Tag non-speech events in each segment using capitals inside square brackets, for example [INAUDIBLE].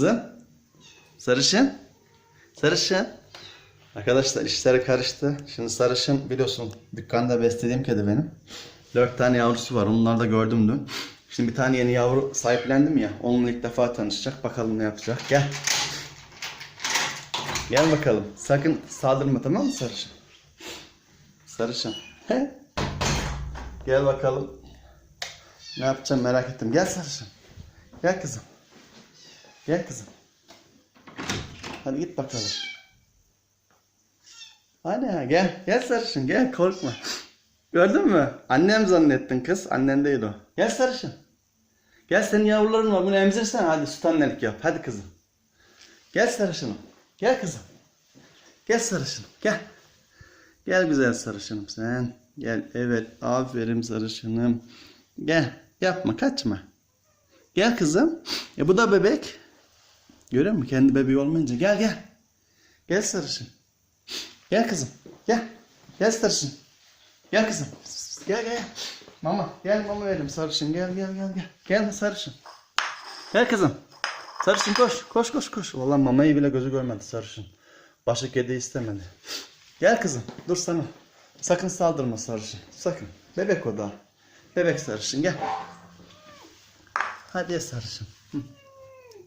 Kızım. Sarışın. Sarışın. Arkadaşlar işler karıştı. Şimdi sarışın biliyorsun dükkanda beslediğim kedi benim. Dört tane yavrusu var. Onları da gördüm dün. Şimdi bir tane yeni yavru sahiplendim ya. Onunla ilk defa tanışacak. Bakalım ne yapacak. Gel. Gel bakalım. Sakın saldırma tamam mı sarışın? Sarışın. Gel bakalım. Ne yapacağım merak ettim. Gel sarışın. Gel kızım. Gel kızım. Hadi git bakalım. Ana gel. Gel sarışın gel korkma. Gördün mü? Annem zannettin kız. Annen değil o. Gel sarışın. Gel senin yavruların var. Bunu emzirsen hadi süt annelik yap. Hadi kızım. Gel sarışınım. Gel kızım. Gel sarışınım. Gel. Gel güzel sarışınım sen. Gel. Evet. Aferin sarışınım. Gel. Yapma. Kaçma. Gel kızım. E bu da bebek. Görüyor musun? Kendi bebeği olmayınca. Gel gel. Gel sarışın. Gel kızım. Gel. Gel sarışın. Gel kızım. Gel gel. Mama. Gel mama verim sarışın. Gel gel gel gel. Gel sarışın. Gel kızım. Sarışın koş. Koş koş koş. Vallahi mamayı bile gözü görmedi sarışın. Başka kedi istemedi. Gel kızım. Dur sana. Sakın saldırma sarışın. Sakın. Bebek o da. Bebek sarışın gel. Hadi ye sarışın. Hı.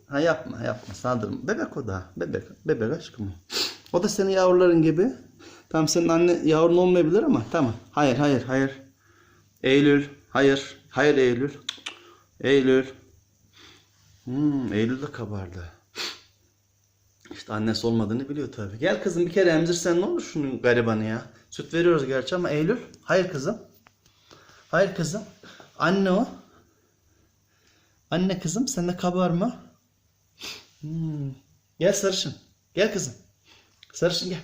Ha yapma yapma saldırma. Bebek o da. Bebek. Bebek aşkım. o. Da senin yavruların gibi. Tamam senin anne yavrun olmayabilir ama tamam. Hayır hayır hayır. Eylül. Hayır. Hayır Eylül. Eylül. Hmm, Eylül de kabardı. İşte annesi olmadığını biliyor tabii. Gel kızım bir kere emzirsen ne olur şunun garibanı ya. Süt veriyoruz gerçi ama Eylül. Hayır kızım. Hayır kızım. Anne o. Anne kızım sen de kabarma. Hmm. Gel sarışın. Gel kızım. Sarışın gel.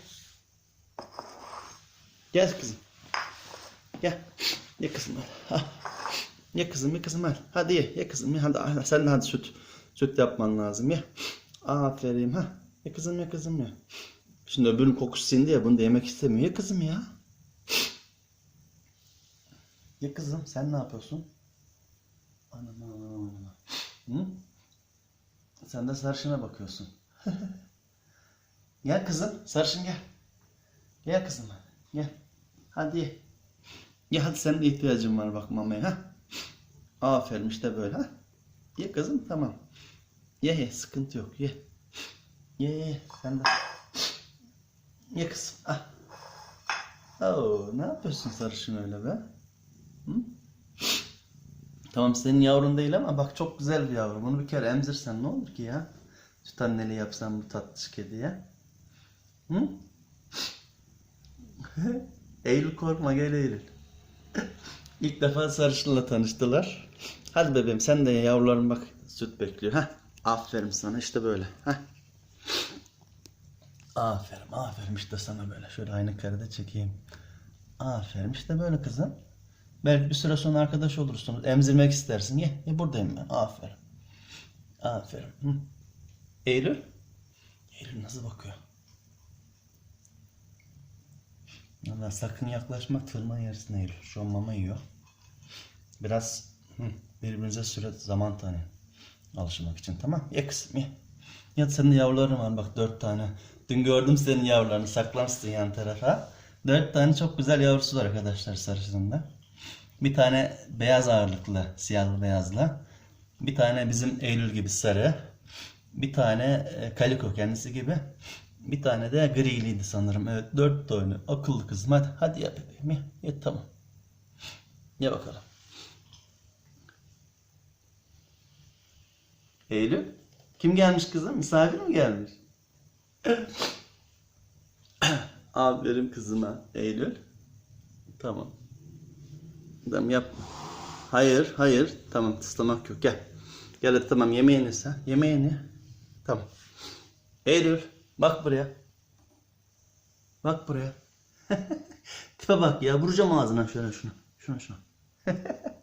Gel kızım. Gel. Ye kızım hadi. Ha. Ye kızım ye kızım hadi. Hadi ye. Ye kızım ye. Hadi. Sen de hadi süt. Süt yapman lazım ye. Aferin ha. Ye kızım ye kızım ye. Şimdi öbürünün kokusu sindi ya bunu da yemek istemiyor. Ye kızım ya. Ye kızım sen ne yapıyorsun? Anam anam anam. Hı? Sen de sarışına bakıyorsun. gel kızım sarışın gel. Gel kızım gel. Hadi. Ye hadi senin de ihtiyacın var bak mamaya ha. Aferin işte böyle ha. Ye kızım tamam. Ye ye sıkıntı yok ye. Ye ye sen de. Ye kızım ah. Oo, ne yapıyorsun sarışın öyle be? Hı? Tamam senin yavrun değil ama bak çok güzel bir yavru. Bunu bir kere emzirsen ne olur ki ya? Süt anneli yapsan bu tatlış kediye. Hı? [LAUGHS] Eylül korkma gel Eylül. [LAUGHS] İlk defa sarışınla tanıştılar. Hadi bebeğim sen de yavruların bak süt bekliyor. Heh. Aferin sana işte böyle. Heh. Aferin aferin işte sana böyle. Şöyle aynı karede çekeyim. Aferin işte böyle kızım. Belki bir süre sonra arkadaş olursunuz. Emzirmek istersin. Ye, ye buradayım ben. Aferin. Aferin. Hı. Eylül. Eylül nasıl bakıyor? Allah sakın yaklaşma tırman yersin Eylül. Şu an mama yiyor. Biraz hı, birbirinize süre zaman tanıyın. Alışmak için tamam. Ye kızım ye. Ya senin yavruların var bak dört tane. Dün gördüm senin yavrularını saklamışsın yan tarafa. Dört tane çok güzel yavrusu var arkadaşlar sarışınında. Bir tane beyaz ağırlıklı, siyahlı beyazlı. Bir tane bizim Eylül gibi sarı. Bir tane e, kaliko kendisi gibi. Bir tane de griliydi sanırım. Evet dört tane akıllı kızım. Hadi, hadi ya bebeğim. Ye tamam. Ye bakalım. Eylül. Kim gelmiş kızım? Misafir mi gelmiş? [COUGHS] Aferin kızıma Eylül. Tamam. Tamam yapma. Hayır, hayır. Tamam tıslamak yok. Gel. Gel hadi tamam yemeğini sen. Yemeğini. Tamam. Eylül bak buraya. Bak buraya. [LAUGHS] Tipe bak ya. Vuracağım ağzına şöyle şunu. Şunu şunu. [LAUGHS]